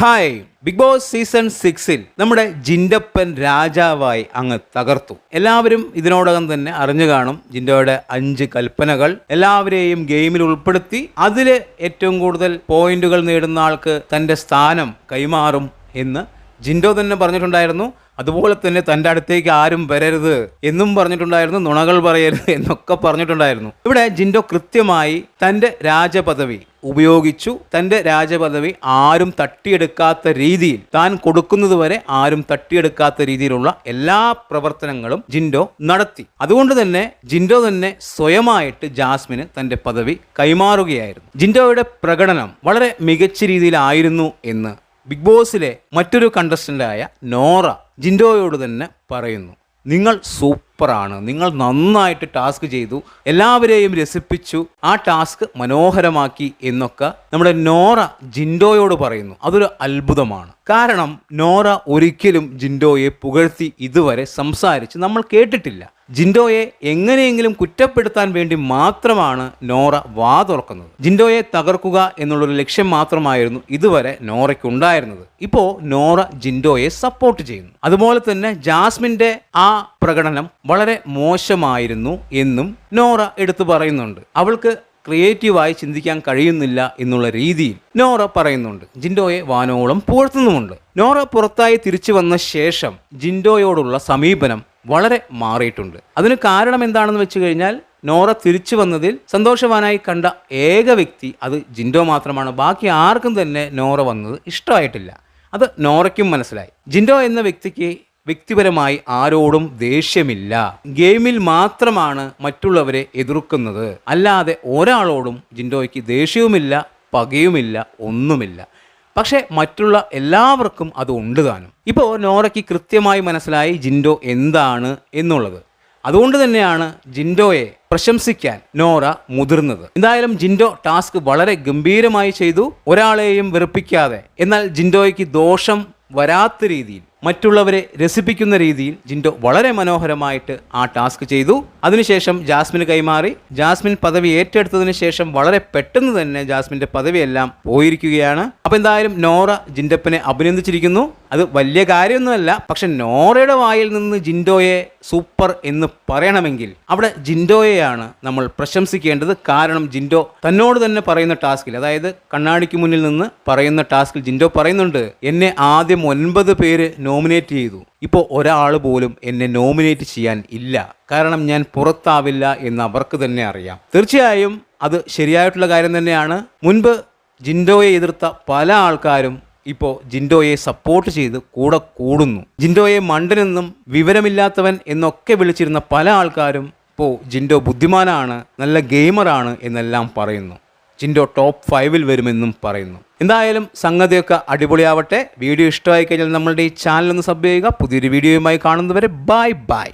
Hi big boss season സിക്സിൽ നമ്മുടെ ജിൻഡപ്പൻ രാജാവായി അങ്ങ് തകർത്തു. എല്ലാവരും ഇതിനോടകം തന്നെ അറിഞ്ഞു കാണും ജിൻഡോയുടെ അഞ്ച് കൽപ്പനകൾ. എല്ലാവരെയും ഗെയിമിൽ ഉൾപ്പെടുത്തി അതിൽ ഏറ്റവും കൂടുതൽ പോയിന്റുകൾ നേടുന്ന ആൾക്ക് തന്റെ സ്ഥാനം കൈമാറും എന്ന് ജിൻഡോ തന്നെ പറഞ്ഞിട്ടുണ്ടായിരുന്നു. അതുപോലെ തന്നെ തന്റെ അടുത്തേക്ക് ആരും വരരുത് എന്നും പറഞ്ഞിട്ടുണ്ടായിരുന്നു. നുണകൾ പറയരുത് എന്നൊക്കെ പറഞ്ഞിട്ടുണ്ടായിരുന്നു. ഇവിടെ ജിൻഡോ കൃത്യമായി തന്റെ രാജപദവി ഉപയോഗിച്ചു തന്റെ രാജപദവി ആരും തട്ടിയെടുക്കാത്ത രീതിയിൽ താൻ കൊടുക്കുന്നതുവരെ ആരും തട്ടിയെടുക്കാത്ത രീതിയിലുള്ള എല്ലാ പ്രവർത്തനങ്ങളും ജിൻഡോ നടത്തി. അതുകൊണ്ട് തന്നെ ജിൻഡോ തന്നെ സ്വയമായിട്ട് ജാസ്മിന് തന്റെ പദവി കൈമാറുകയായിരുന്നു. ജിൻഡോയുടെ പ്രകടനം വളരെ മികച്ച രീതിയിലായിരുന്നു എന്ന് ബിഗ് ബോസിലെ മറ്റൊരു കണ്ടസ്റ്റന്റായ നോറ ജിൻഡോയോട് തന്നെ പറയുന്നു. നിങ്ങൾ സൂപ്പറാണ്. നിങ്ങൾ നന്നായിട്ട് ടാസ്ക് ചെയ്തു. എല്ലാവരെയും രസിപ്പിച്ചു. ആ ടാസ്ക് മനോഹരമാക്കി എന്നൊക്കെ നമ്മുടെ നോറ ജിൻഡോയോട് പറയുന്നു. അതൊരു അത്ഭുതമാണ്. കാരണം നോറ ഒരിക്കലും ജിൻഡോയെ പുകഴ്ത്തി ഇതുവരെ സംസാരിച്ച് നമ്മൾ കേട്ടിട്ടില്ല. ജിൻഡോയെ എങ്ങനെയെങ്കിലും കുറ്റപ്പെടുത്താൻ വേണ്ടി മാത്രമാണ് നോറ വാ തുറക്കുന്നത്. ജിൻഡോയെ തകർക്കുക എന്നുള്ളൊരു ലക്ഷ്യം മാത്രമായിരുന്നു ഇതുവരെ നോറയ്ക്കുണ്ടായിരുന്നത്. ഇപ്പോൾ നോറ ജിൻഡോയെ സപ്പോർട്ട് ചെയ്യുന്നു. അതുപോലെ തന്നെ ജാസ്മിന്റെ ആ പ്രകടനം വളരെ മോശമായിരുന്നു എന്നും നോറ എടുത്തു പറയുന്നുണ്ട്. അവൾക്ക് ക്രിയേറ്റീവായി ചിന്തിക്കാൻ കഴിയുന്നില്ല എന്നുള്ള രീതിയിൽ നോറ പറയുന്നുണ്ട്. ജിൻഡോയെ വാനോളം പുകഴ്ത്തുന്നുമുണ്ട്. നോറ പുറത്തായി തിരിച്ചു വന്ന ശേഷം ജിൻഡോയോടുള്ള സമീപനം വളരെ മാറിയിട്ടുണ്ട്. അതിന് കാരണം എന്താണെന്ന് വെച്ച് കഴിഞ്ഞാൽ നോറ തിരിച്ചു വന്നതിൽ സന്തോഷവാനായി കണ്ട ഏക വ്യക്തി അത് ജിൻഡോ മാത്രമാണ്. ബാക്കി ആർക്കും തന്നെ നോറ വന്നത് ഇഷ്ടമായിട്ടില്ല. അത് നോറയ്ക്കും മനസ്സിലായി. ജിൻഡോ എന്ന വ്യക്തിക്ക് വ്യക്തിപരമായി ആരോടും ദേഷ്യമില്ല. ഗെയിമിൽ മാത്രമാണ് മറ്റുള്ളവരെ എതിർക്കുന്നത്. അല്ലാതെ ഒരാളോടും ജിൻഡോയ്ക്ക് ദേഷ്യവുമില്ല പകയുമില്ല ഒന്നുമില്ല. പക്ഷേ മറ്റുള്ള എല്ലാവർക്കും അത് ഉണ്ട് താനും. ഇപ്പോൾ നോറയ്ക്ക് കൃത്യമായി മനസ്സിലായി ജിൻഡോ എന്താണ് എന്നുള്ളത്. അതുകൊണ്ട് തന്നെയാണ് ജിൻഡോയെ പ്രശംസിക്കാൻ നോറ മുതിർന്നത്. എന്തായാലും ജിൻഡോ ടാസ്ക് വളരെ ഗംഭീരമായി ചെയ്തു. ഒരാളെയും വെറുപ്പിക്കാതെ. എന്നാൽ ജിൻഡോയ്ക്ക് ദോഷം വരാത്ത രീതിയിൽ മറ്റുള്ളവരെ രസിപ്പിക്കുന്ന രീതിയിൽ ജിൻഡോ വളരെ മനോഹരമായിട്ട് ആ ടാസ്ക് ചെയ്തു. അതിനുശേഷം ജാസ്മിന് കൈമാറി. ജാസ്മിൻ പദവി ഏറ്റെടുത്തതിന് ശേഷം വളരെ പെട്ടെന്ന് തന്നെ ജാസ്മിന്റെ പദവിയെല്ലാം പോയിരിക്കുകയാണ്. അപ്പോൾ എന്തായാലും നോറ ജിൻഡപ്പനെ അഭിനന്ദിച്ചിരിക്കുന്നു. അത് വലിയ കാര്യമൊന്നുമല്ല. പക്ഷെ നോറയുടെ വായിൽ നിന്ന് ജിൻഡോയെ സൂപ്പർ എന്ന് പറയണമെങ്കിൽ അവിടെ ജിൻഡോയെയാണ് നമ്മൾ പ്രശംസിക്കേണ്ടത്. കാരണം ജിൻഡോ തന്നോട് തന്നെ പറയുന്ന ടാസ്കിൽ അതായത് കണ്ണാടിക്ക് മുന്നിൽ നിന്ന് പറയുന്ന ടാസ്കിൽ ജിൻഡോ പറയുന്നുണ്ട് എന്നെ ആദ്യം ഒൻപത് പേര് നോമിനേറ്റ് ചെയ്തു. ഇപ്പോൾ ഒരാൾ പോലും എന്നെ നോമിനേറ്റ് ചെയ്യാൻ ഇല്ല. കാരണം ഞാൻ പുറത്താവില്ല എന്ന് അവർക്ക് തന്നെ അറിയാം. തീർച്ചയായും അത് ശരിയായിട്ടുള്ള കാര്യം തന്നെയാണ്. മുൻപ് ജിൻഡോയെ എതിർത്ത പല ആൾക്കാരും ഇപ്പോൾ ജിൻഡോയെ സപ്പോർട്ട് ചെയ്ത് കൂടെ കൂടുന്നു. ജിൻഡോയെ മണ്ടനെന്നും വിവരമില്ലാത്തവൻ എന്നൊക്കെ വിളിച്ചിരുന്ന പല ആൾക്കാരും ഇപ്പോൾ ജിൻഡോ ബുദ്ധിമാനാണ് നല്ല ഗെയിമറാണ് എന്നെല്ലാം പറയുന്നു. ജിൻഡോ ടോപ്പ് ഫൈവിൽ വരുമെന്നും പറയുന്നു. എന്തായാലും സംഗതിയൊക്കെ അടിപൊളിയാവട്ടെ. വീഡിയോ ഇഷ്ടമായി കഴിഞ്ഞാൽ നമ്മളുടെ ഈ ചാനൽ ഒന്ന് സബ് ചെയ്യുക. പുതിയൊരു വീഡിയോയുമായി കാണുന്നവരെ ബൈ ബൈ